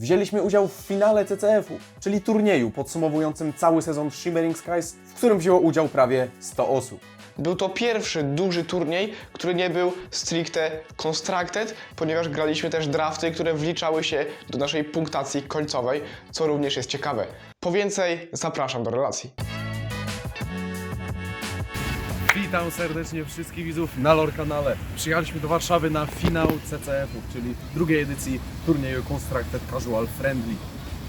wzięliśmy udział w finale CCF-u, czyli turnieju podsumowującym cały sezon Shimmering Skies, w którym wzięło udział prawie 100 osób. Był to pierwszy duży turniej, który nie był stricte constructed, ponieważ graliśmy też drafty, które wliczały się do naszej punktacji końcowej, co również jest ciekawe. Po więcej zapraszam do relacji. Witam serdecznie wszystkich widzów na LOR kanale. Przyjechaliśmy do Warszawy na finał CCF-ów, czyli drugiej edycji turnieju Constructed Casual Friendly.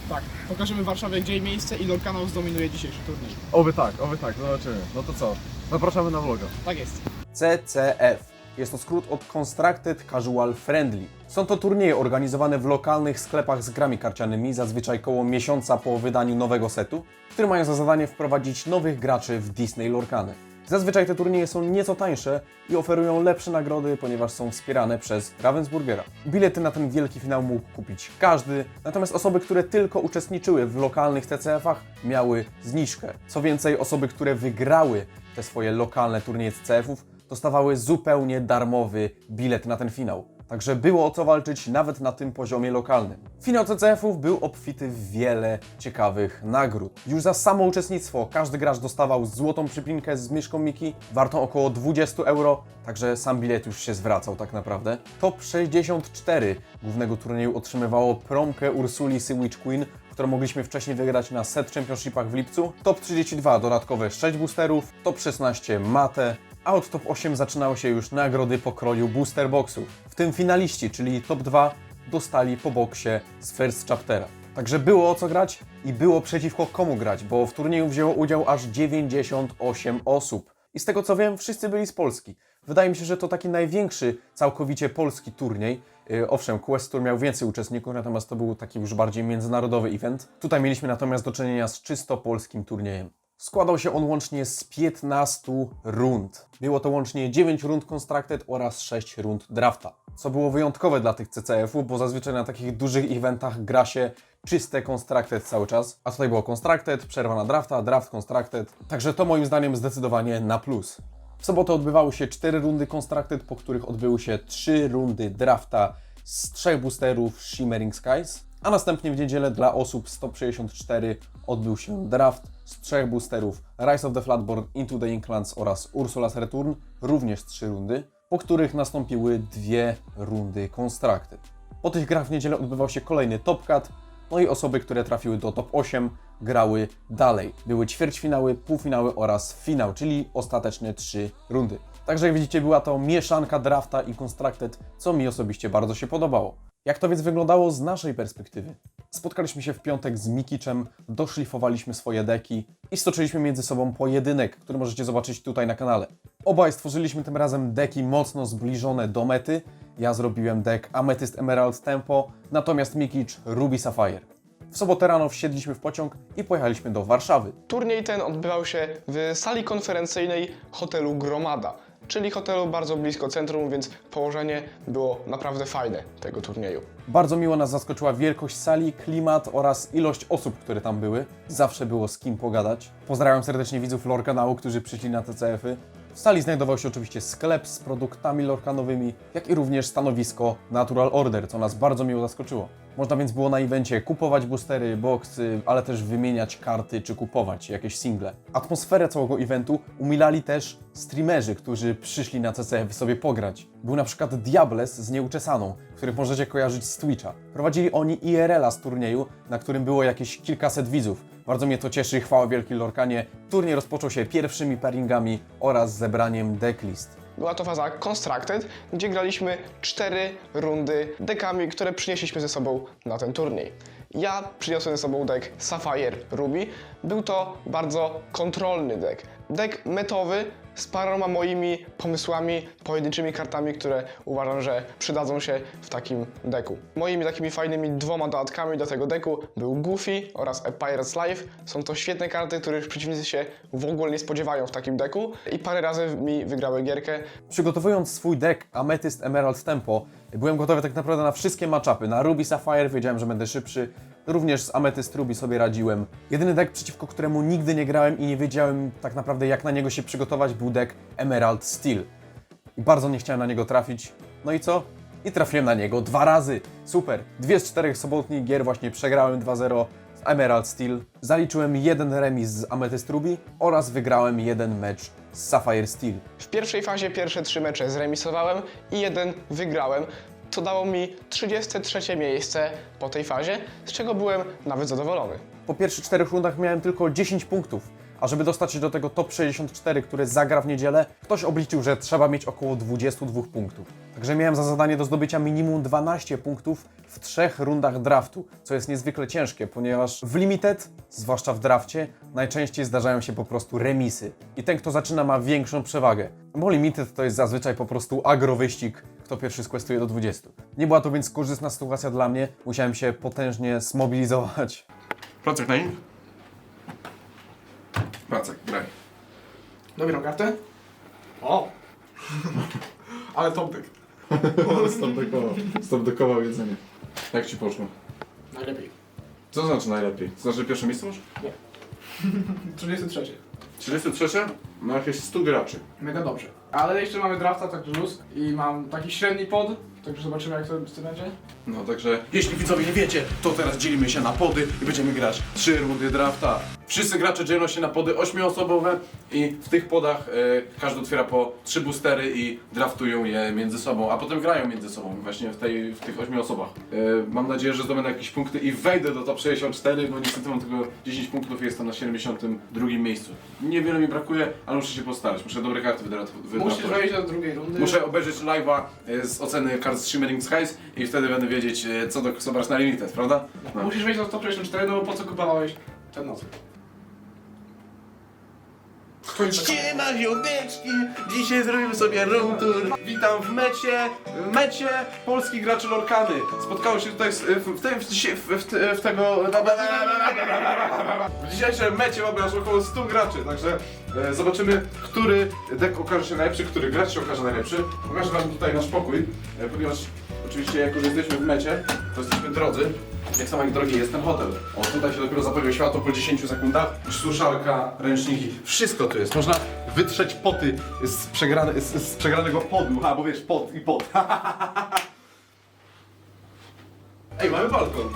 Tak, pokażemy Warszawie, gdzie jej miejsce i LOL kanał zdominuje dzisiejszy turniej. Oby tak, oby tak, zobaczymy. No to co? Zapraszamy na vloga. Tak jest. CCF. Jest to skrót od Constructed Casual Friendly. Są to turnieje organizowane w lokalnych sklepach z grami karcianymi, zazwyczaj koło miesiąca po wydaniu nowego setu, które mają za zadanie wprowadzić nowych graczy w Disney Lorkany. Zazwyczaj te turnieje są nieco tańsze i oferują lepsze nagrody, ponieważ są wspierane przez Ravensburgera. Bilety na ten wielki finał mógł kupić każdy, natomiast osoby, które tylko uczestniczyły w lokalnych TCF-ach miały zniżkę. Co więcej, osoby, które wygrały te swoje lokalne turnieje CCF-ów dostawały zupełnie darmowy bilet na ten finał. Także było o co walczyć nawet na tym poziomie lokalnym. Finał CCF-ów był obfity w wiele ciekawych nagród. Już za samo uczestnictwo każdy gracz dostawał złotą przypinkę z myszką Miki, wartą około 20 euro, także sam bilet już się zwracał tak naprawdę. Top 64 głównego turnieju otrzymywało promkę Ursuli Witch Queen, którą mogliśmy wcześniej wygrać na set championshipach w lipcu. Top 32 dodatkowe 6 boosterów, top 16 mate, a od top 8 zaczynały się już nagrody pokroju booster boxów. W tym finaliści, czyli top 2, dostali po boksie z first chaptera. Także było o co grać i było przeciwko komu grać, bo w turnieju wzięło udział aż 98 osób. I z tego co wiem, wszyscy byli z Polski. Wydaje mi się, że to taki największy całkowicie polski turniej. Yy, Owszem, Quest Tour miał więcej uczestników, natomiast to był taki już bardziej międzynarodowy event. Tutaj mieliśmy natomiast do czynienia z czysto polskim turniejem. Składał się on łącznie z 15 rund. Było to łącznie 9 rund Constructed oraz 6 rund drafta. Co było wyjątkowe dla tych CCF-ów, bo zazwyczaj na takich dużych eventach gra się czyste Constructed cały czas. A tutaj było Constructed, przerwa na drafta, draft Constructed. Także to moim zdaniem zdecydowanie na plus. W sobotę odbywały się 4 rundy Constructed, po których odbyły się 3 rundy drafta z trzech boosterów Shimmering Skies, a następnie w niedzielę dla osób 164 odbył się draft z trzech boosterów Rise of the Flatboard, Into the Inklands oraz Ursula's Return, również trzy rundy, po których nastąpiły dwie rundy Constructed. Po tych grach w niedzielę odbywał się kolejny Top Cut, no i osoby, które trafiły do top 8 grały dalej. Były ćwierćfinały, półfinały oraz finał, czyli ostateczne trzy rundy. Także jak widzicie była to mieszanka drafta i constructed, co mi osobiście bardzo się podobało. Jak to więc wyglądało z naszej perspektywy? Spotkaliśmy się w piątek z Mikiczem, doszlifowaliśmy swoje deki i stoczyliśmy między sobą pojedynek, który możecie zobaczyć tutaj na kanale. Obaj stworzyliśmy tym razem deki mocno zbliżone do mety. Ja zrobiłem dek Amethyst Emerald Tempo, natomiast Mikic Ruby Sapphire. W sobotę rano wsiedliśmy w pociąg i pojechaliśmy do Warszawy. Turniej ten odbywał się w sali konferencyjnej hotelu Gromada, czyli hotelu bardzo blisko centrum, więc położenie było naprawdę fajne tego turnieju. Bardzo miło nas zaskoczyła wielkość sali, klimat oraz ilość osób, które tam były. Zawsze było z kim pogadać. Pozdrawiam serdecznie widzów lore kanału, którzy przyszli na TCF-y. W sali znajdował się oczywiście sklep z produktami lorkanowymi, jak i również stanowisko Natural Order, co nas bardzo miło zaskoczyło. Można więc było na evencie kupować boostery, boxy, ale też wymieniać karty czy kupować jakieś single. Atmosferę całego eventu umilali też streamerzy, którzy przyszli na CCF sobie pograć. Był na przykład Diables z Nieuczesaną, których możecie kojarzyć z Twitcha. Prowadzili oni IRL-a z turnieju, na którym było jakieś kilkaset widzów. Bardzo mnie to cieszy, chwała wielkiej Lorkanie. Turniej rozpoczął się pierwszymi pairingami oraz zebraniem decklist. Była to faza Constructed, gdzie graliśmy cztery rundy dekami, które przynieśliśmy ze sobą na ten turniej. Ja przyniosłem ze sobą dek Sapphire Ruby. Był to bardzo kontrolny dek. Dek metowy z paroma moimi pomysłami, pojedynczymi kartami, które uważam, że przydadzą się w takim deku. Moimi takimi fajnymi dwoma dodatkami do tego deku był Goofy oraz A Pirate's Life. Są to świetne karty, których przeciwnicy się w ogóle nie spodziewają w takim deku i parę razy mi wygrały gierkę. Przygotowując swój deck Amethyst Emerald Tempo, byłem gotowy tak naprawdę na wszystkie matchupy. Na Ruby Sapphire wiedziałem, że będę szybszy. Również z Amethyst Ruby sobie radziłem. Jedyny deck, przeciwko któremu nigdy nie grałem i nie wiedziałem tak naprawdę jak na niego się przygotować, był deck Emerald Steel. I bardzo nie chciałem na niego trafić. No i co? i trafiłem na niego dwa razy. Super. Dwie z czterech sobotnich gier właśnie przegrałem 2-0 z Emerald Steel. Zaliczyłem jeden remis z Amethyst Ruby oraz wygrałem jeden mecz z Sapphire Steel. W pierwszej fazie pierwsze trzy mecze zremisowałem i jeden wygrałem, co dało mi 33 miejsce po tej fazie, z czego byłem nawet zadowolony. Po pierwszych czterech rundach miałem tylko 10 punktów, a żeby dostać się do tego top 64, które zagra w niedzielę, ktoś obliczył, że trzeba mieć około 22 punktów. Także miałem za zadanie do zdobycia minimum 12 punktów w trzech rundach draftu, co jest niezwykle ciężkie, ponieważ w Limited, zwłaszcza w drafcie, najczęściej zdarzają się po prostu remisy. I ten, kto zaczyna, ma większą przewagę. Bo Limited to jest zazwyczaj po prostu agrowyścig, kto pierwszy skwestuje do 20. Nie była to więc korzystna sytuacja dla mnie, musiałem się potężnie zmobilizować. Placek na nim? Placek, graj. Dobieram kartę. O! Ale top deck. Stop dekował. Stop dekował jedzenie. Jak ci poszło? Najlepiej. Co znaczy najlepiej? To znaczy pierwsze miejsce masz? 33. 33? No jakieś 100 graczy. Mega dobrze. Ale jeszcze mamy drafta, tak luz. I mam taki średni pod. Także zobaczymy jak to będzie. No także, jeśli widzowie nie wiecie, to teraz dzielimy się na pody i będziemy grać trzy rundy drafta. Wszyscy gracze dzielą się na pody ośmioosobowe i w tych podach e, każdy otwiera po trzy boostery i draftują je między sobą, a potem grają między sobą właśnie w, tej, w tych ośmiu osobach. E, mam nadzieję, że zdobędę jakieś punkty i wejdę do top 64, bo niestety mam tylko 10 punktów i jestem na 72 miejscu. Niewiele mi brakuje, ale muszę się postarać, muszę dobre karty wydraf- wydraftować. Musisz wejść do drugiej rundy. Muszę obejrzeć live'a e, z oceny kart z Shimmering Skies i wtedy będę wiedzieć, e, co do co brać na limited, prawda? No. Musisz wejść do top 64, no bo po co kupowałeś ten noc? Siema ziomeczki, dzisiaj zrobimy sobie room tour. Witam w mecie, w mecie polskich graczy Lorkany. Spotkało się tutaj w, tym- w, dzisiaj- w, w, w tego... W dzisiejszym mecie mamy aż około 100 graczy, także e, zobaczymy, który deck okaże się najlepszy, który gracz się okaże najlepszy. Pokażę wam tutaj nasz pokój, e, ponieważ oczywiście jako, że jesteśmy w mecie, to jesteśmy drodzy. Jak samo jak drogi jest ten hotel. O, tutaj się dopiero zapewnia światło po 10 sekundach. Suszarka, ręczniki, wszystko tu jest. Można wytrzeć poty z, przegrane, z, z przegranego podu. A, bo wiesz, pot i pot. Ej, mamy balkon.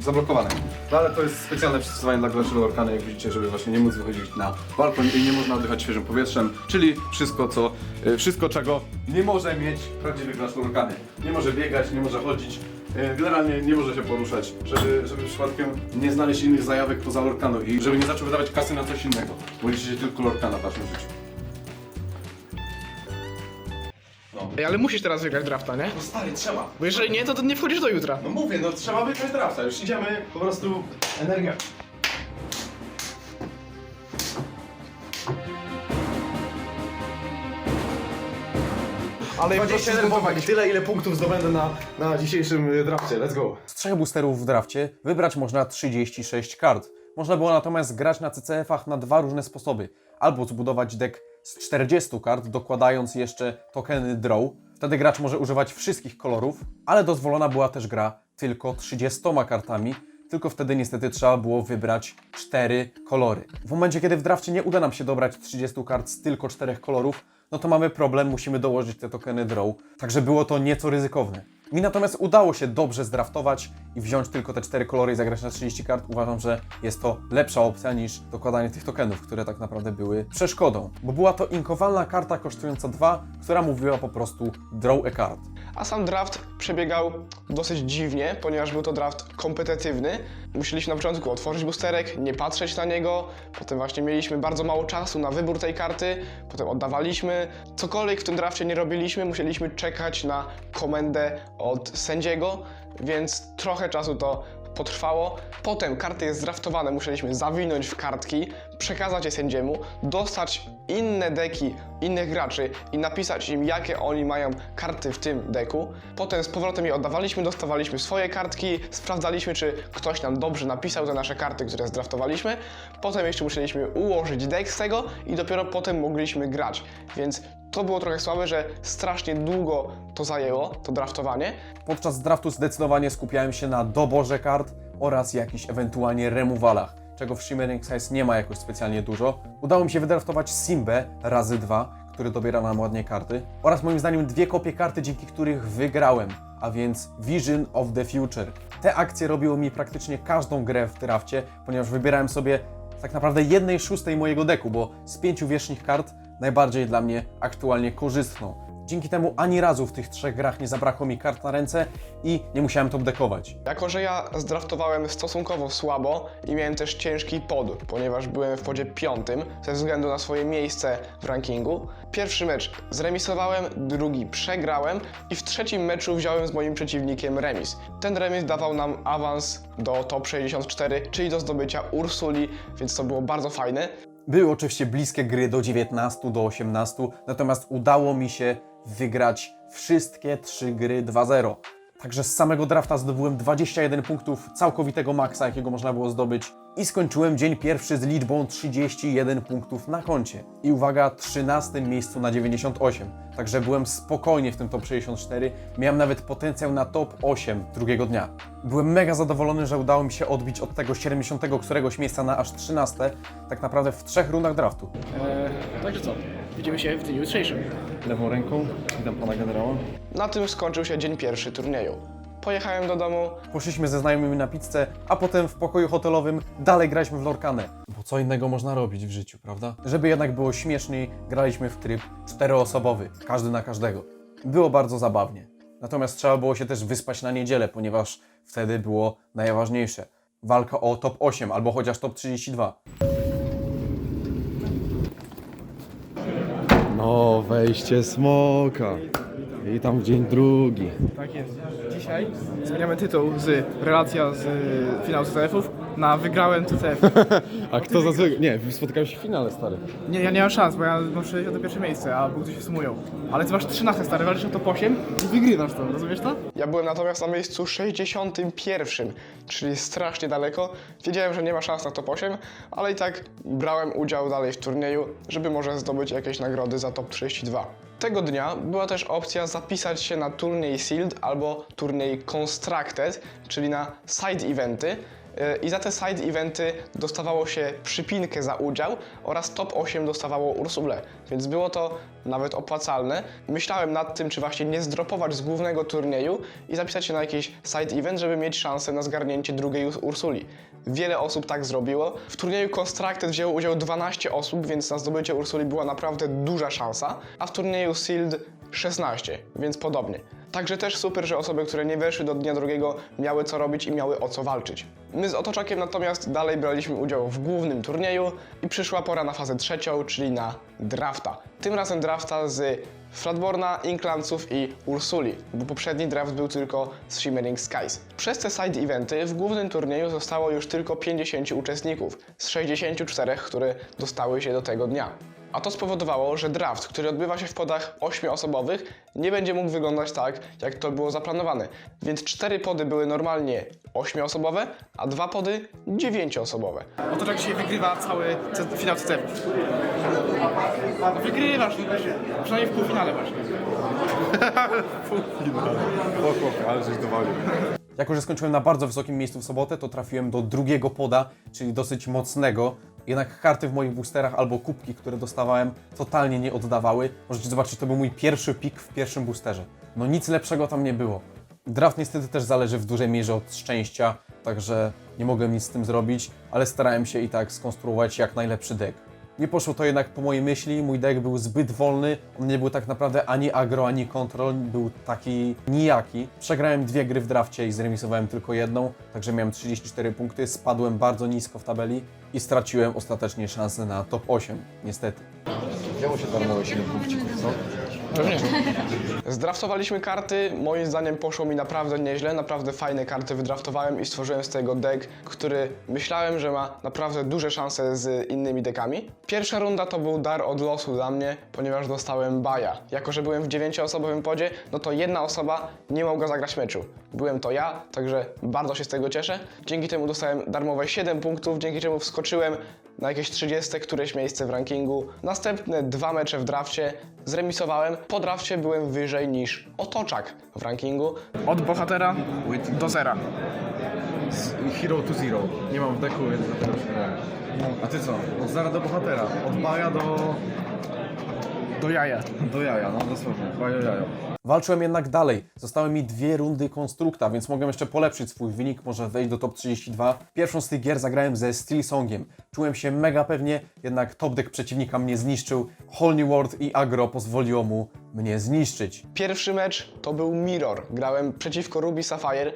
Zablokowane. No ale to jest specjalne przystosowanie dla graczy Lorkany, jak widzicie, żeby właśnie nie móc wychodzić na balkon i nie można oddychać świeżym powietrzem, czyli wszystko, co, y, wszystko czego nie może mieć prawdziwy gracz Lorkany. Nie może biegać, nie może chodzić, generalnie nie może się poruszać, żeby, żeby przypadkiem nie znaleźć innych zajawek poza Lorkaną i żeby nie zaczął wydawać kasy na coś innego, bo liczy się tylko Lorkana w naszym życiu. Ej, ale musisz teraz wygrać drafta, nie? No stary, trzeba. Bo jeżeli nie, to, to nie wchodzisz do jutra. No mówię, no trzeba wygrać drafta, już idziemy po prostu energia. Ale Będę się nerwować tyle, ile punktów zdobędę na, na dzisiejszym y, drafcie. Let's go. Z trzech boosterów w drafcie wybrać można 36 kart. Można było natomiast grać na CCF-ach na dwa różne sposoby. Albo zbudować deck z 40 kart, dokładając jeszcze tokeny draw. Wtedy gracz może używać wszystkich kolorów, ale dozwolona była też gra tylko 30 kartami, tylko wtedy niestety trzeba było wybrać 4 kolory. W momencie, kiedy w drafcie nie uda nam się dobrać 30 kart z tylko 4 kolorów, no to mamy problem, musimy dołożyć te tokeny draw. Także było to nieco ryzykowne. Mi natomiast udało się dobrze zdraftować i wziąć tylko te 4 kolory i zagrać na 30 kart. Uważam, że jest to lepsza opcja niż dokładanie tych tokenów, które tak naprawdę były przeszkodą. Bo była to inkowalna karta kosztująca 2, która mówiła po prostu draw a card. A sam draft przebiegał dosyć dziwnie, ponieważ był to draft kompetytywny. Musieliśmy na początku otworzyć boosterek, nie patrzeć na niego, potem właśnie mieliśmy bardzo mało czasu na wybór tej karty, potem oddawaliśmy. Cokolwiek w tym drafcie nie robiliśmy, musieliśmy czekać na komendę od sędziego, więc trochę czasu to potrwało. Potem karty jest zdraftowane, musieliśmy zawinąć w kartki, przekazać je sędziemu, dostać inne deki innych graczy i napisać im, jakie oni mają karty w tym deku. Potem z powrotem je oddawaliśmy, dostawaliśmy swoje kartki, sprawdzaliśmy, czy ktoś nam dobrze napisał te nasze karty, które zdraftowaliśmy. Potem jeszcze musieliśmy ułożyć deck z tego i dopiero potem mogliśmy grać. Więc to było trochę słabe, że strasznie długo to zajęło, to draftowanie. Podczas draftu zdecydowanie skupiałem się na doborze kart oraz jakichś ewentualnie removalach, czego w Shimmering Size nie ma jakoś specjalnie dużo. Udało mi się wydraftować Simbę razy dwa, który dobiera nam ładnie karty, oraz moim zdaniem dwie kopie karty, dzięki których wygrałem, a więc Vision of the Future. Te akcje robiły mi praktycznie każdą grę w drafcie, ponieważ wybierałem sobie tak naprawdę jednej szóstej mojego deku, bo z pięciu wierzchnich kart najbardziej dla mnie aktualnie korzystną. Dzięki temu ani razu w tych trzech grach nie zabrakło mi kart na ręce i nie musiałem top dekować. Jako, że ja zdraftowałem stosunkowo słabo i miałem też ciężki pod, ponieważ byłem w podzie piątym ze względu na swoje miejsce w rankingu. Pierwszy mecz zremisowałem, drugi przegrałem i w trzecim meczu wziąłem z moim przeciwnikiem remis. Ten remis dawał nam awans do top 64, czyli do zdobycia Ursuli, więc to było bardzo fajne. Były oczywiście bliskie gry do 19, do 18, natomiast udało mi się wygrać wszystkie trzy gry 2-0. Także z samego drafta zdobyłem 21 punktów całkowitego maksa, jakiego można było zdobyć i skończyłem dzień pierwszy z liczbą 31 punktów na koncie. I uwaga, 13 miejscu na 98. Także byłem spokojnie w tym top 64. Miałem nawet potencjał na top 8 drugiego dnia. Byłem mega zadowolony, że udało mi się odbić od tego 70 któregoś miejsca na aż 13, tak naprawdę w trzech rundach draftu. Eee, także co? Widzimy się w dniu jutrzejszym. Lewą ręką, witam pana generała. Na tym skończył się dzień pierwszy turnieju. Pojechałem do domu, Poszliśmy ze znajomymi na pizzę, a potem w pokoju hotelowym dalej graliśmy w Lorkanę. Bo co innego można robić w życiu, prawda? Żeby jednak było śmieszniej, graliśmy w tryb czteroosobowy, każdy na każdego. Było bardzo zabawnie. Natomiast trzeba było się też wyspać na niedzielę, ponieważ wtedy było najważniejsze. Walka o top 8 albo chociaż top 32. No, wejście smoka. I tam w dzień drugi. Tak jest. Dzisiaj zmieniamy tytuł z relacja z y, finału CCF-ów na wygrałem CCF. A kto zazwyczaj... Nie, spotykałeś się w finale, stary. Nie, ja nie mam szans, bo ja mam 61 miejsce, a punkty się sumują. Ale ty masz 13 stary, walczysz o top 8 i wygrywasz to, rozumiesz to? Ja byłem natomiast na miejscu 61, czyli strasznie daleko. Wiedziałem, że nie ma szans na top 8, ale i tak brałem udział dalej w turnieju, żeby może zdobyć jakieś nagrody za top 32. Tego dnia była też opcja zapisać się na turniej Sealed albo turniej Constructed, czyli na side eventy. I za te side eventy dostawało się przypinkę za udział oraz top 8 dostawało Ursule, więc było to nawet opłacalne. Myślałem nad tym, czy właśnie nie zdropować z głównego turnieju i zapisać się na jakiś side event, żeby mieć szansę na zgarnięcie drugiej Urs- Ursuli. Wiele osób tak zrobiło. W turnieju Constructed wzięło udział 12 osób, więc na zdobycie Ursuli była naprawdę duża szansa, a w turnieju Sealed 16, więc podobnie. Także też super, że osoby, które nie weszły do dnia drugiego, miały co robić i miały o co walczyć. My z Otoczakiem natomiast dalej braliśmy udział w głównym turnieju i przyszła pora na fazę trzecią, czyli na drafta. Tym razem drafta z Flatborna, Inklanców i Ursuli, bo poprzedni draft był tylko z Shimmering Skies. Przez te side eventy w głównym turnieju zostało już tylko 50 uczestników z 64, które dostały się do tego dnia. A to spowodowało, że draft, który odbywa się w podach 8-osobowych, nie będzie mógł wyglądać tak, jak to było zaplanowane. Więc cztery pody były normalnie 8-osobowe, a dwa pody 9-osobowe. Oto tak dzisiaj wygrywa cały C- finał CCF. No wygrywasz, no właśnie. Przynajmniej w półfinale właśnie. ale żeś dowalił. Jako, że skończyłem na bardzo wysokim miejscu w sobotę, to trafiłem do drugiego poda, czyli dosyć mocnego. Jednak karty w moich boosterach albo kubki, które dostawałem, totalnie nie oddawały. Możecie zobaczyć, to był mój pierwszy pik w pierwszym boosterze. No nic lepszego tam nie było. Draft niestety też zależy w dużej mierze od szczęścia, także nie mogłem nic z tym zrobić, ale starałem się i tak skonstruować jak najlepszy deck. Nie poszło to jednak po mojej myśli, mój deck był zbyt wolny, on nie był tak naprawdę ani agro, ani control, był taki nijaki. Przegrałem dwie gry w drafcie i zremisowałem tylko jedną, także miałem 34 punkty, spadłem bardzo nisko w tabeli i straciłem ostatecznie szansę na top 8, niestety. Działo się darmowe 7 punkcików, co? Zdraftowaliśmy karty, moim zdaniem poszło mi naprawdę nieźle, naprawdę fajne karty wydraftowałem i stworzyłem z tego deck, który myślałem, że ma naprawdę duże szanse z innymi dekami. Pierwsza runda to był dar od losu dla mnie, ponieważ dostałem baja. Jako, że byłem w 9-osobowym podzie, no to jedna osoba nie mogła zagrać meczu. Byłem to ja, także bardzo się z tego cieszę. Dzięki temu dostałem darmowe 7 punktów, dzięki czemu wskoczyłem na jakieś 30 któreś miejsce w rankingu. Następne dwa mecze w drafcie zremisowałem. Po drafcie byłem wyżej niż Otoczak w rankingu. Od bohatera do zera. Hero to zero. Nie mam deku, więc przegrałem. A ty co? Od zera do bohatera. Od Baja do... Do jaja. Do jaja, no dosłownie, bajo jajo. Walczyłem jednak dalej. Zostały mi dwie rundy konstrukta, więc mogłem jeszcze polepszyć swój wynik, może wejść do top 32. Pierwszą z tych gier zagrałem ze Steel Songiem. Czułem się mega pewnie, jednak top deck przeciwnika mnie zniszczył. Whole New World i Agro pozwoliło mu mnie zniszczyć. Pierwszy mecz to był Mirror. Grałem przeciwko Ruby Sapphire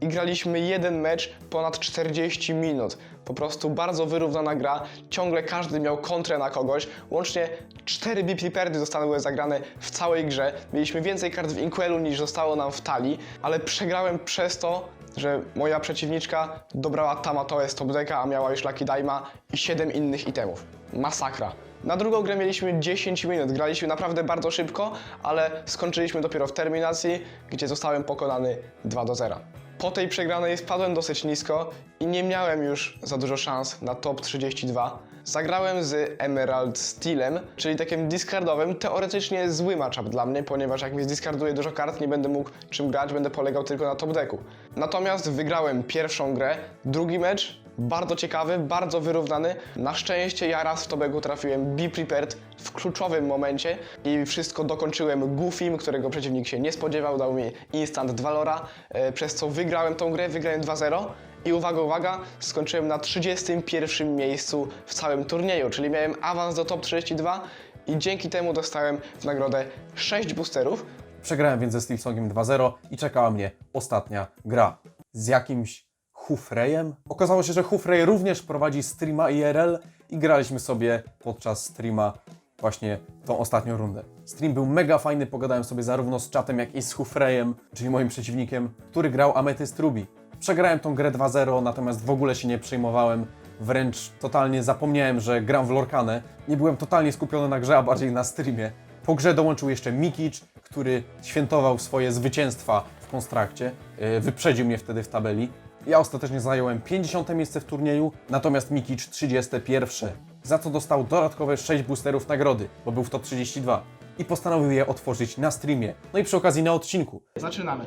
i graliśmy jeden mecz ponad 40 minut. Po prostu bardzo wyrównana gra, ciągle każdy miał kontrę na kogoś. Łącznie 4 bipliperdy zostały zagrane w całej grze. Mieliśmy więcej kart w Inkwelu niż zostało nam w talii, ale przegrałem przez to, że moja przeciwniczka dobrała Tamatoe z top decka, a miała już Lucky Daima i 7 innych itemów. Masakra. Na drugą grę mieliśmy 10 minut, graliśmy naprawdę bardzo szybko, ale skończyliśmy dopiero w terminacji, gdzie zostałem pokonany 2 do 0. Po tej przegranej spadłem dosyć nisko i nie miałem już za dużo szans na top 32. Zagrałem z Emerald Steelem, czyli takim discardowym, teoretycznie zły matchup dla mnie, ponieważ jak mi zdiskarduję dużo kart, nie będę mógł czym grać, będę polegał tylko na top decku. Natomiast wygrałem pierwszą grę, drugi mecz bardzo ciekawy, bardzo wyrównany. Na szczęście ja raz w Tobegu trafiłem Be Prepared w kluczowym momencie i wszystko dokończyłem Goofim, którego przeciwnik się nie spodziewał, dał mi instant 2 lora, e, przez co wygrałem tą grę, wygrałem 2-0. I uwaga, uwaga, skończyłem na 31 miejscu w całym turnieju, czyli miałem awans do top 32 i dzięki temu dostałem w nagrodę 6 boosterów, Przegrałem więc ze Steel Songiem 2-0 i czekała mnie ostatnia gra. Z jakimś Hufrejem? Okazało się, że Hufrej również prowadzi streama IRL i graliśmy sobie podczas streama właśnie tą ostatnią rundę. Stream był mega fajny, pogadałem sobie zarówno z czatem, jak i z Hufrejem, czyli moim przeciwnikiem, który grał Ametyst Ruby. Przegrałem tą grę 2-0, natomiast w ogóle się nie przejmowałem. Wręcz totalnie zapomniałem, że gram w Lorkanę. Nie byłem totalnie skupiony na grze, a bardziej na streamie. Po grze dołączył jeszcze Mikic, który świętował swoje zwycięstwa w konstrakcie. Yy, Wyprzedził mnie wtedy w tabeli. Ja ostatecznie zająłem 50 miejsce w turnieju, natomiast Mikic 31. Za co dostał dodatkowe 6 boosterów nagrody, bo był w top 32. I postanowił je otworzyć na streamie. No i przy okazji na odcinku. Zaczynamy.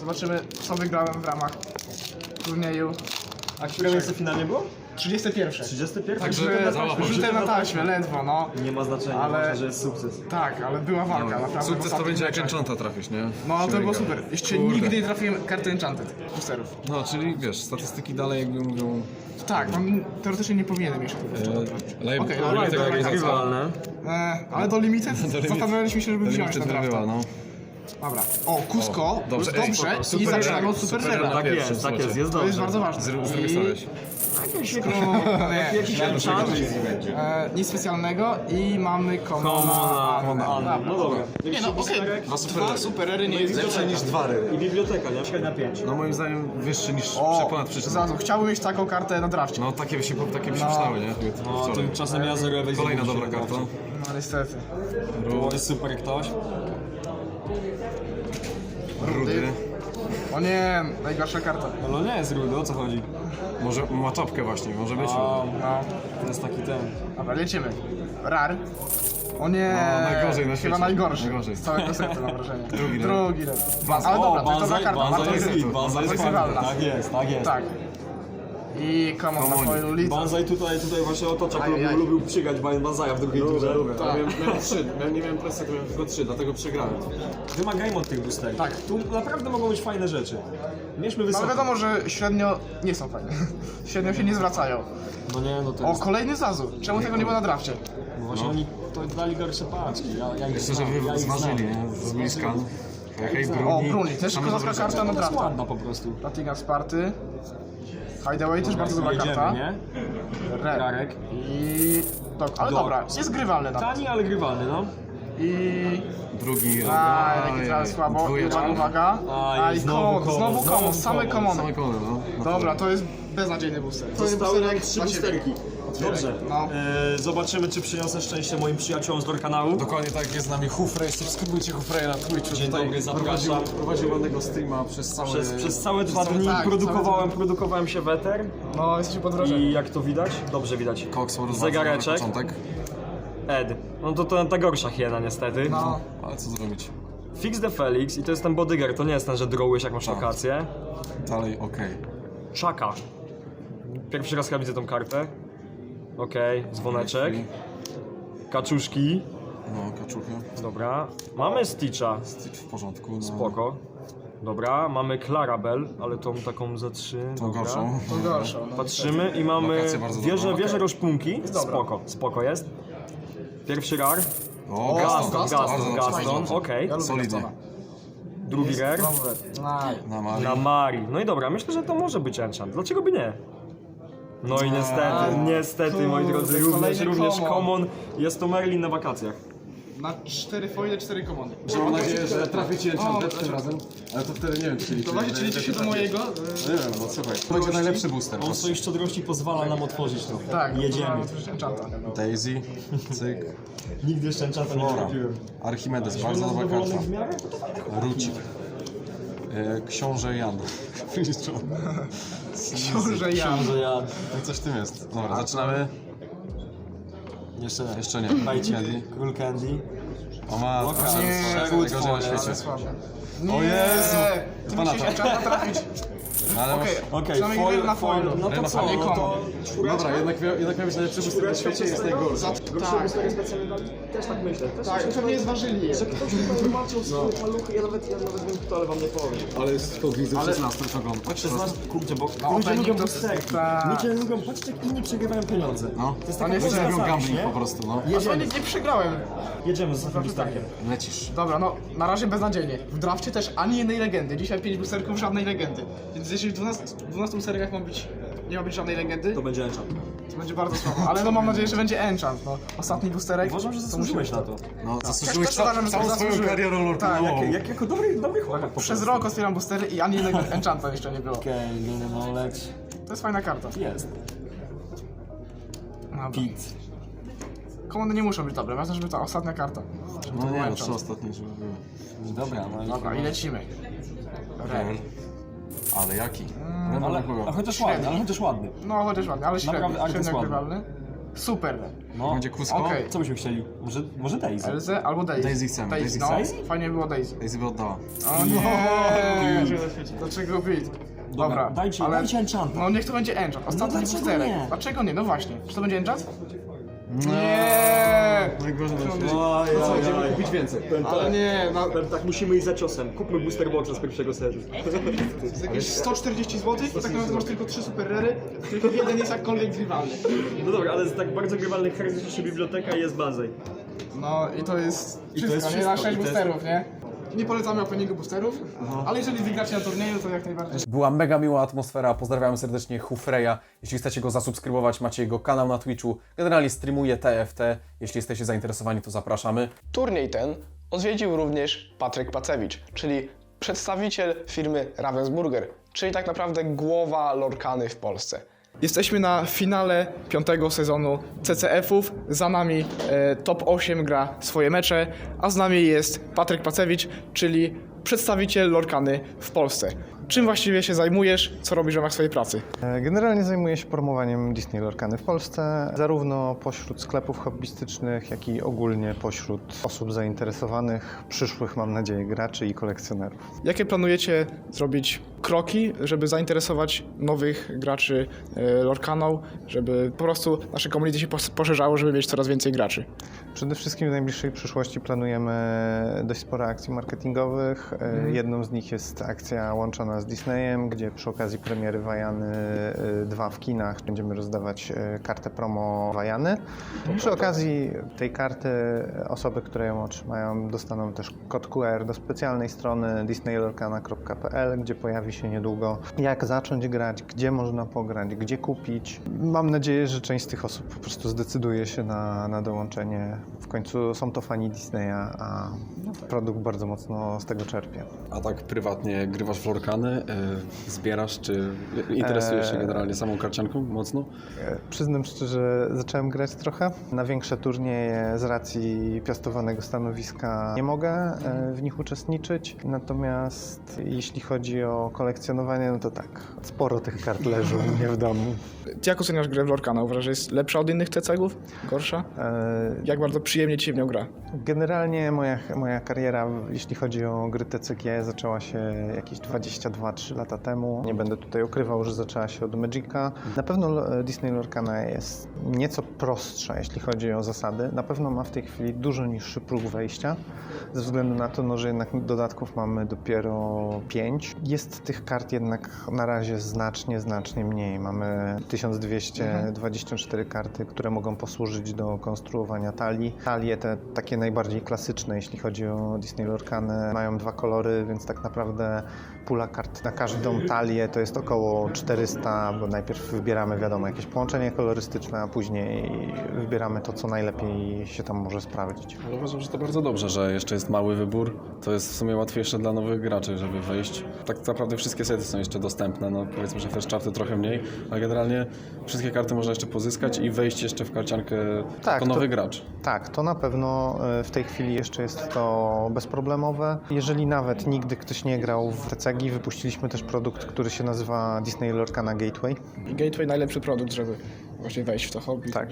Zobaczymy, co wygrałem w ramach turnieju. A które miejsce finalnie było? 31. 31? Także rzutem na taśmę, ledwo, no. Nie ma znaczenia, Ale- ważne, że jest sukces. Tak, ale była walka, naprawdę. w Sukces to ostatnich będzie jak meczach. Enchanta trafisz, nie? No to było super. Jeszcze Kurde. nigdy nie trafiłem karty Enchanted boosterów. No, czyli wiesz, statystyki dalej jakby mówią... Tak, no, teoretycznie nie powinienem jeszcze jeszcze trafić. Lej- Okej, lej- ale, lej- dobra, lej- tak. Rywalne. E, ale do limited zastanawialiśmy się, żeby wziąć na drafta. no. Dobra. O, Kusko, dobrze, dobrze, ej, dobrze. i super zaczynamy od Super super Zera. reak- Tak pierwszym jest, tak jest, jest To jest dobrze. bardzo ważne. Z, z drugiej I- strony. Nie, Jakiś enchant? e, nic specjalnego i mamy Komona. Komona. No dobra. Nie no, okej, dwa superery nie jest lepsze niż dwa. I biblioteka, nie? 4 na 5. No moim zdaniem wyższy niż O, ponad. Zazu, chciałbym mieć taką kartę na drafcie. No takie by się, takie by się No. przydały, nie? No, Wczoraj. tymczasem ja zero ewej Kolejna dobra karta. No niestety. To jest super ktoś. Rudy. O nie, najgorsza karta. No nie jest rudy, o co chodzi? Może ma czapkę właśnie, może być. A, No, to jest taki ten. dobra, lecimy. Rar. O nie, No, najgorzej na chyba najgorszy. Najgorzej. Z całego setu mam wrażenie. Drugi, no. Drugi. no. Ale dobra, to jest dobra karta. Banza Bardzo jest gry. hit, Banza jest hit. Tak jest, tak jest. Tak. I Komon na foilu Lidza. Banzai tutaj, tutaj właśnie otoczak Ajajaj. lubił, lubił przygać Banzaja w drugiej turze. Ja miałem, miałem trzy, miałem, nie miałem presji, to miałem tylko trzy, dlatego przegrałem. Wymagajmy od tych boosterów. Tak. Tu naprawdę mogą być fajne rzeczy. Mierzmy No wysoko. ale wiadomo, że średnio nie są fajne. Średnio się nie zwracają. No nie, no to O, jest... kolejny Zazu. Czemu tego nie było na drafcie? No właśnie oni to dali gorsze paczki. Ja, ja ich Myślę, znam, że ja wy ich nie? Hej, znam. Bruni. O, Bruni, też dobre karta na Ona jest drafta. ładna po prostu. Latigan Sparty. Hideaway też bardzo dobra Jedziemy, karta. nie? Red. Rarek. I... Tak, ale Dor. dobra, jest grywalny nawet. Tani, ale grywalny, no. I... Drugi. A, Ajaj, jaki teraz słabo. Uwaga, uwaga. Aj, A i znowu komon, znowu znowu same komon. komony. Same kony, no. Dobra, to jest beznadziejny booster. To jest Zostały nam trzy boosterki. Dobrze. No. E, zobaczymy, czy przyniosę szczęście moim przyjaciołom z kanału. Dokładnie tak, jest z nami Hufrej, subskrybujcie Hufreja na Twitchu. Dzień Tutaj dobry, zapraszam. Prowadził, prowadził ładnego streama przez całe... Przez, przez całe dwa dni tak, produkowałem, całe produkowałem się weter No, jesteśmy pod wrażeniem. i jak to widać? Dobrze widać. Wars Zegareczek. Ed. No to, to ta gorsza hiena niestety. No. Ale co zrobić? Fix the Felix i to jest ten bodyguard, to nie jest ten, że drogujesz jak masz Tak. wakacje. Dalej, okej. Czaka. Pierwszy raz chyba widzę tą kartę. Okej, dzwoneczek. Kaczuszki. No, kaczuchy. Dobra. Mamy Stitcha. Stitch w porządku. No. Spoko. Dobra, mamy Clarabel, ale tą taką za trzy. Tą dobra. gorszą. To gorsza. No. Patrzymy i mamy bardzo wieżę, dobre. wieżę rozpunki. Spoko, spoko jest. Pierwszy rar. O, Gaston, Gaston. Gaston, Gaston, dobrze. okej. Lubię Solidnie. Gastona. Drugi rar. Naj. Na Mari. Na Mari. No i dobra, myślę, że to może być enchant. Dlaczego by nie? No i niestety, niestety, moi kurde, drodzy, również, kolejny również common. common. Jest to Merlin na wakacjach. Na cztery foile, cztery komony. Mam nadzieję, że trafię ci enchanted tym razem, ale to wtedy nie wiem, czy liczy. To właśnie, czy liczy się do mojego? Nie wiem, no słuchaj. To będzie najlepszy booster. On swojej szczodrości pozwala nam otworzyć to. Tak, Jedziemy. otworzyć enchanta. Daisy, cyk, Nigdy jeszcze enchanta nie Flora, trafiłem. Archimedes, bardzo dobra karta. w miarę? Rucik, e, Książę Jan. Książę Jan. Książę. No coś w tym jest. Dobra, zaczynamy. Jeszcze, Jeszcze nie. Dajcie Candy. Król Candy. O ma, Nie, najgorzej na świecie. Nie, O Jezu! Ty Dwa na musisz to. Ale Okej, Okej, przynajmniej foil, na foil. foilu. No to co, no to Dobra, jednak miał, jednak miał być najlepszy booster na świecie jest najgorszy. Tak, Też tak myślę. Też tak, pewnie zważyli je. Ktoś tutaj walczył z no. maluchy, ja nawet, ja nawet wiem kto, ale wam nie powiem. Ale jest to widzę 16 ogląd. 16, kurczę, bo No, ludzie lubią to- boosterki. tak. Ludzie lubią, patrzcie jak inni przegrywają pieniądze. No, To jest taka prosta lubią zasadą, gambling nie? po prostu, no. A co, Jedziemy, nie, nie przegrałem. jedziemy z ostatnim boosterkiem. Lecisz. Dobra, no na razie beznadziejnie. W drafcie też ani jednej legendy. Dzisiaj 5 boosterków, żadnej legendy. Więc jeśli w 12, 12 boosterkach ma być, nie ma być żadnej legendy, To będzie enchant. to będzie bardzo słabo. Ale no mam nadzieję, że będzie enchant. No. Ostatni boosterek. Uważam, że to zasłużyłeś musi- na to. No, zasłużyłeś też uważam, że całą tak swoją lurką. Tak, no. Jak jako dobry, dobry chłopak po Przez rok otwieram boostery i ani jednego enchanta jeszcze nie było. Okej, okay, knowledge. To jest fajna karta. Jest. Dobra. Pit. Komandy nie muszą być dobre, ważne, żeby ta ostatnia karta. Żeby to No był nie, no enchant. trzy ostatnie, żeby były. Dobra, no i Dobra, i lecimy. Rel. Ale jaki? Rel Ale, kogo? a chociaż ładny, ale chociaż ładny. No chociaż ładnie, ale Naprawdę, ale to średnio grywalny. Super. No. Będzie Kusko? Okej. Co byśmy chcieli? Może, może Daisy? Elze albo Daisy. Daisy chcemy, Daisy no. chcemy? Fajnie było Daisy. Daisy by oddała. O nie! Dlaczego być? Dobra, dajcie- ale... dajcie enchanta. No niech to będzie enchant. Ostatni dlaczego boosterek. nie? Dlaczego nie? No właśnie. Czy to będzie enchant? Nie! Na świecie. Oj, Co, będziemy kupić więcej. Ale nie, no, Tak, musimy iść za ciosem. Kupmy booster boxa z pierwszego setu. z jakieś 140 zł i tak naprawdę masz tylko 3 super rary, tylko jeden jest jakkolwiek grywalny. No dobra, ale z tak bardzo grywalnych charakterystycznych biblioteka jest Banzai. No i to jest wszystko, jest nie? wszystko, Na i 6 to jest- boosterów, nie? Nie polecamy openingu boosterów, ale jeżeli wygracie na turnieju, to jak najbardziej. Była mega miła atmosfera, pozdrawiam serdecznie Hufreya. Jeśli chcecie go zasubskrybować, macie jego kanał na Twitchu. Generalnie streamuje TFT. Jeśli jesteście zainteresowani, to zapraszamy. Turniej ten odwiedził również Patryk Pacewicz, czyli przedstawiciel firmy Ravensburger, czyli tak naprawdę głowa Lorkany w Polsce. Jesteśmy na finale piątego sezonu CCF-ów. Za nami e, top 8 gra swoje mecze, a z nami jest Patryk Pacewicz, czyli przedstawiciel Lorkany w Polsce. Czym właściwie się zajmujesz? Co robisz w ramach swojej pracy? E, Generalnie zajmuję się promowaniem Disney Lorkany w Polsce, zarówno pośród sklepów hobbystycznych, jak i ogólnie pośród osób zainteresowanych, przyszłych, mam nadzieję, graczy i kolekcjonerów. Jakie planujecie zrobić kroki, żeby zainteresować nowych graczy e, Lorkaną, żeby po prostu nasze community się pos- poszerzało, żeby mieć coraz więcej graczy? Przede wszystkim w najbliższej przyszłości planujemy dość sporo akcji marketingowych. E, Jedną z nich jest akcja łączona z Disneyem, gdzie przy okazji premiery Wajany 2 w kinach będziemy rozdawać e, kartę promo Wajany. Przy okazji tej karty osoby, które ją otrzymają, dostaną też kod QR do specjalnej strony disneylorkana.pl, gdzie pojawi się niedługo jak zacząć grać, gdzie można pograć, gdzie kupić. Mam nadzieję, że część z tych osób po prostu zdecyduje się na, na dołączenie. W końcu są to fani Disneya, a produkt bardzo mocno z tego czerpie. A tak prywatnie grywasz w Lorkany, y, zbierasz, czy interesujesz się Eee. generalnie samą karcianką mocno? E, Przyznam szczerze, zacząłem grać trochę. Na większe turnieje z racji piastowanego stanowiska nie mogę e, w nich uczestniczyć. Natomiast jeśli chodzi o kolekcjonowanie, no to tak, sporo tych kart leży u mnie w domu. Ty jak oceniasz grę w Lorkana? Uważasz, że jest lepsza od innych TCG-ów? Gorsza? E, Jak bardzo przyjemnie ci się w nią gra? Generalnie moja, moja kariera, jeśli chodzi o gry TCG, zaczęła się jakieś 22-3 lata temu. Nie będę tutaj ukrywał, że zaczęła się od Magica. Na pewno Disney Lorcana jest nieco prostsza, jeśli chodzi o zasady. Na pewno ma w tej chwili dużo niższy próg wejścia, ze względu na to, no, że jednak dodatków mamy dopiero 5. Jest tych kart jednak na razie znacznie, znacznie mniej. Mamy 1224 karty, które mogą posłużyć do konstruowania talii. Talie te takie najbardziej klasyczne, jeśli chodzi o Disney Lorcanę, mają dwa kolory, więc tak naprawdę pula kart na każdą talię to jest około 400, bo najpierw wybieramy, wiadomo, jakieś połączenie kolorystyczne, a później wybieramy to, co najlepiej się tam może sprawdzić. Uważam, że to bardzo dobrze, że jeszcze jest mały wybór. To jest w sumie łatwiejsze dla nowych graczy, żeby wejść. Tak naprawdę wszystkie sety są jeszcze dostępne. No powiedzmy, że first charty trochę mniej, ale generalnie wszystkie karty można jeszcze pozyskać i wejść jeszcze w karciankę Tak, jako to- nowy gracz. Tak, to na pewno e, w tej chwili jeszcze jest to bezproblemowe. Jeżeli nawet nigdy ktoś nie grał w TCG, wypuściliśmy też produkt, który się nazywa Disney Lorcana Gateway. Gateway najlepszy produkt, żeby właśnie wejść w to hobby. Tak.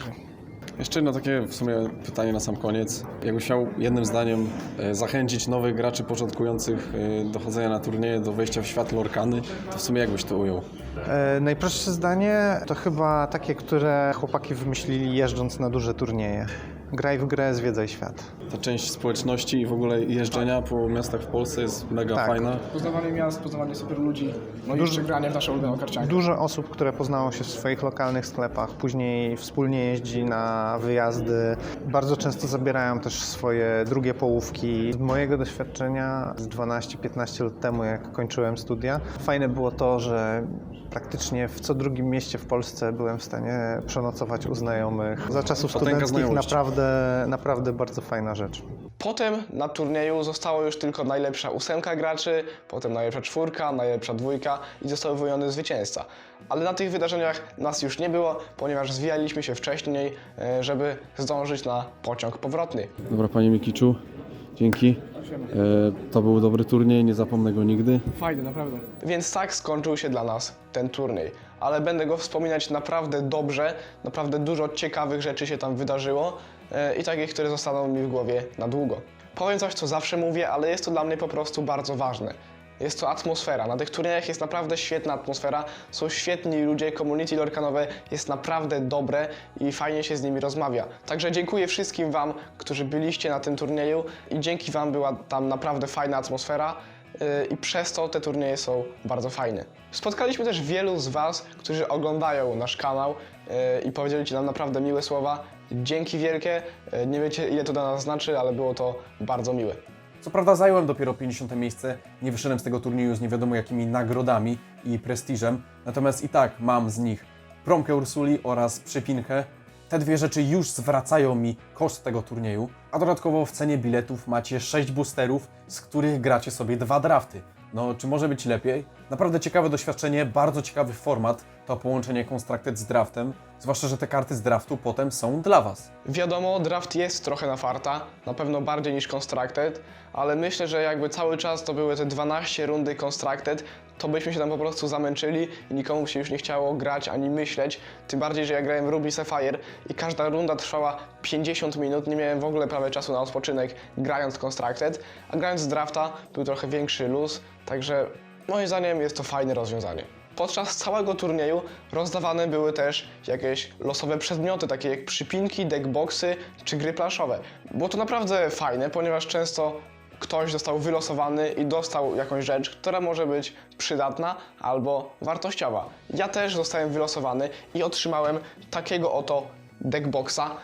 Jeszcze jedno takie w sumie pytanie na sam koniec. Jakbyś chciał jednym zdaniem e, zachęcić nowych graczy początkujących e, do chodzenia na turnieje, do wejścia w świat Lorkany, to w sumie jak byś to ujął? E, najprostsze zdanie to chyba takie, które chłopaki wymyślili jeżdżąc na duże turnieje. Graj w grę, zwiedzaj świat. Ta część społeczności i w ogóle jeżdżenia po miastach w Polsce jest mega Tak. fajna. Poznawanie miast, poznawanie super ludzi, no i jeszcze granie w naszą ulubioną karciankę. Dużo osób, które poznało się w swoich lokalnych sklepach, później wspólnie jeździ na wyjazdy. Bardzo często zabierają też swoje drugie połówki. Z mojego doświadczenia z 12-15 lat temu, jak kończyłem studia, fajne było to, że praktycznie w co drugim mieście w Polsce byłem w stanie przenocować u znajomych. Za czasów Potęga studenckich znajomości. naprawdę, naprawdę bardzo fajna rzecz. Potem na turnieju zostało już tylko najlepsza ósemka graczy, potem najlepsza czwórka, najlepsza dwójka i został wyłoniony zwycięzca. Ale na tych wydarzeniach nas już nie było, ponieważ zwijaliśmy się wcześniej, e, żeby zdążyć na pociąg powrotny. Dobra, panie Mikiczu, dzięki. E, to był dobry turniej, nie zapomnę go nigdy. Fajny, naprawdę. Więc tak skończył się dla nas ten turniej. Ale będę go wspominać naprawdę dobrze, naprawdę dużo ciekawych rzeczy się tam wydarzyło i takich, które zostaną mi w głowie na długo. Powiem coś, co zawsze mówię, ale jest to dla mnie po prostu bardzo ważne. Jest to atmosfera. Na tych turniejach jest naprawdę świetna atmosfera, są świetni ludzie, community lorkanowe jest naprawdę dobre i fajnie się z nimi rozmawia. Także dziękuję wszystkim Wam, którzy byliście na tym turnieju i dzięki Wam była tam naprawdę fajna atmosfera i przez to te turnieje są bardzo fajne. Spotkaliśmy też wielu z Was, którzy oglądają nasz kanał yy, i powiedzieli Ci nam naprawdę miłe słowa. Dzięki wielkie. Yy, Nie wiecie ile to dla nas znaczy, ale było to bardzo miłe. Co prawda zająłem dopiero 50 miejsce, nie wyszedłem z tego turnieju z nie wiadomo jakimi nagrodami i prestiżem, natomiast i tak mam z nich promkę Ursuli oraz przypinkę. Te dwie rzeczy już zwracają mi koszt tego turnieju, a dodatkowo w cenie biletów macie 6 boosterów, z których gracie sobie dwa drafty. No, czy może być lepiej? Naprawdę ciekawe doświadczenie, bardzo ciekawy format, to połączenie Constructed z draftem, zwłaszcza, że te karty z draftu potem są dla Was. Wiadomo, draft jest trochę na farta, na pewno bardziej niż Constructed, ale myślę, że jakby cały czas to były te 12 rundy Constructed, to byśmy się tam po prostu zamęczyli i nikomu się już nie chciało grać ani myśleć. Tym bardziej, że ja grałem Ruby Sapphire i każda runda trwała 50 minut, nie miałem w ogóle prawie czasu na odpoczynek grając Constructed, a grając z drafta był trochę większy luz, także moim zdaniem jest to fajne rozwiązanie. Podczas całego turnieju rozdawane były też jakieś losowe przedmioty, takie jak przypinki, deckboxy czy gry planszowe. Było to naprawdę fajne, ponieważ często ktoś został wylosowany i dostał jakąś rzecz, która może być przydatna albo wartościowa. Ja też zostałem wylosowany i otrzymałem takiego oto deckboxa,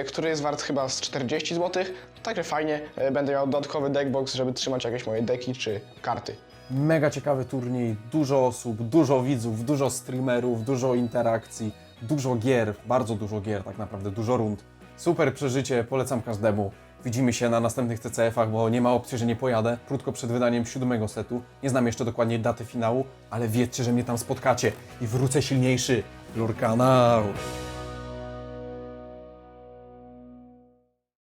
y, który jest wart chyba z 40 zł. Także fajnie, y, będę miał dodatkowy deckbox, żeby trzymać jakieś moje deki czy karty. Mega ciekawy turniej, dużo osób, dużo widzów, dużo streamerów, dużo interakcji, dużo gier, bardzo dużo gier, tak naprawdę, dużo rund. Super przeżycie, polecam każdemu. Widzimy się na następnych TCF-ach, bo nie ma opcji, że nie pojadę. Krótko przed wydaniem siódmego setu. Nie znam jeszcze dokładnie daty finału, ale wiedzcie, że mnie tam spotkacie i wrócę silniejszy. Lurkanał!